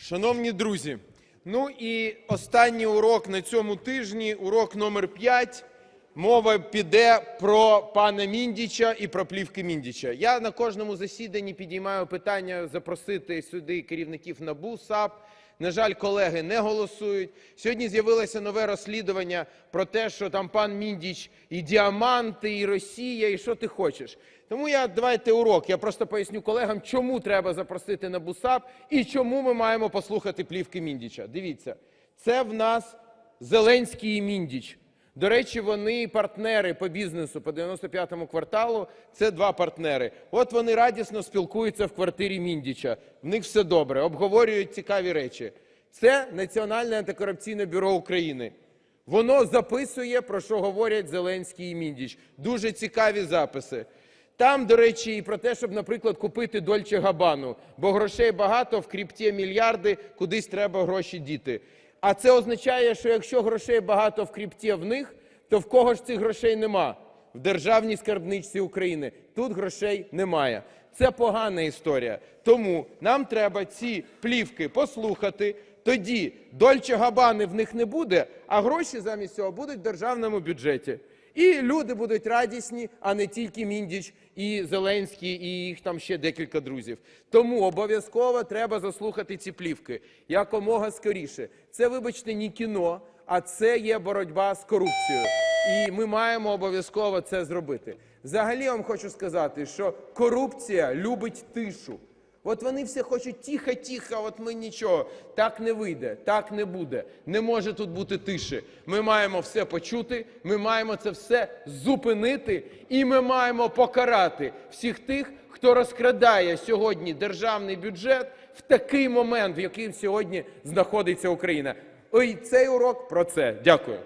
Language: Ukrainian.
Шановні друзі, ну і останній урок на цьому тижні, урок номер 5. Мова піде про пана Міндіча і про плівки Міндіча. Я на кожному засіданні підіймаю питання запросити сюди керівників НАБУ, САП. На жаль, колеги не голосують. Сьогодні з'явилося нове розслідування про те, що там пан Міндіч і діаманти, і Росія, і що ти хочеш. Тому я давайте урок. Я просто поясню колегам, чому треба запросити на БУСАП і чому ми маємо послухати плівки Міндіча. Дивіться, це в нас Зеленський і Міндіч. До речі, вони партнери по бізнесу по 95-му кварталу. Це два партнери. От вони радісно спілкуються в квартирі Міндіча. В них все добре, обговорюють цікаві речі. Це Національне антикорупційне бюро України. Воно записує, про що говорять Зеленський і Міндіч. Дуже цікаві записи. Там, до речі, і про те, щоб, наприклад, купити Дольче Габану, бо грошей багато, в крипті мільярди, кудись треба гроші діти. А це означає, що якщо грошей багато в крипті в них, то в кого ж цих грошей нема? В державній скарбничці України. Тут грошей немає. Це погана історія. Тому нам треба ці плівки послухати. Тоді Дольче Габани в них не буде, а гроші замість цього будуть в державному бюджеті. І люди будуть радісні, а не тільки Міндіч і Зеленський, і їх там ще декілька друзів. Тому обов'язково треба заслухати ці плівки якомога скоріше. Це, вибачте, не кіно, а це є боротьба з корупцією. І ми маємо обов'язково це зробити. Взагалі вам хочу сказати, що корупція любить тишу. От вони всі хочуть тихо-тихо, от ми нічого. Так не вийде, так не буде. Не може тут бути тиші. Ми маємо все почути, ми маємо це все зупинити, і ми маємо покарати всіх тих, хто розкрадає сьогодні державний бюджет в такий момент, в який сьогодні знаходиться Україна. Ой, цей урок про це. Дякую.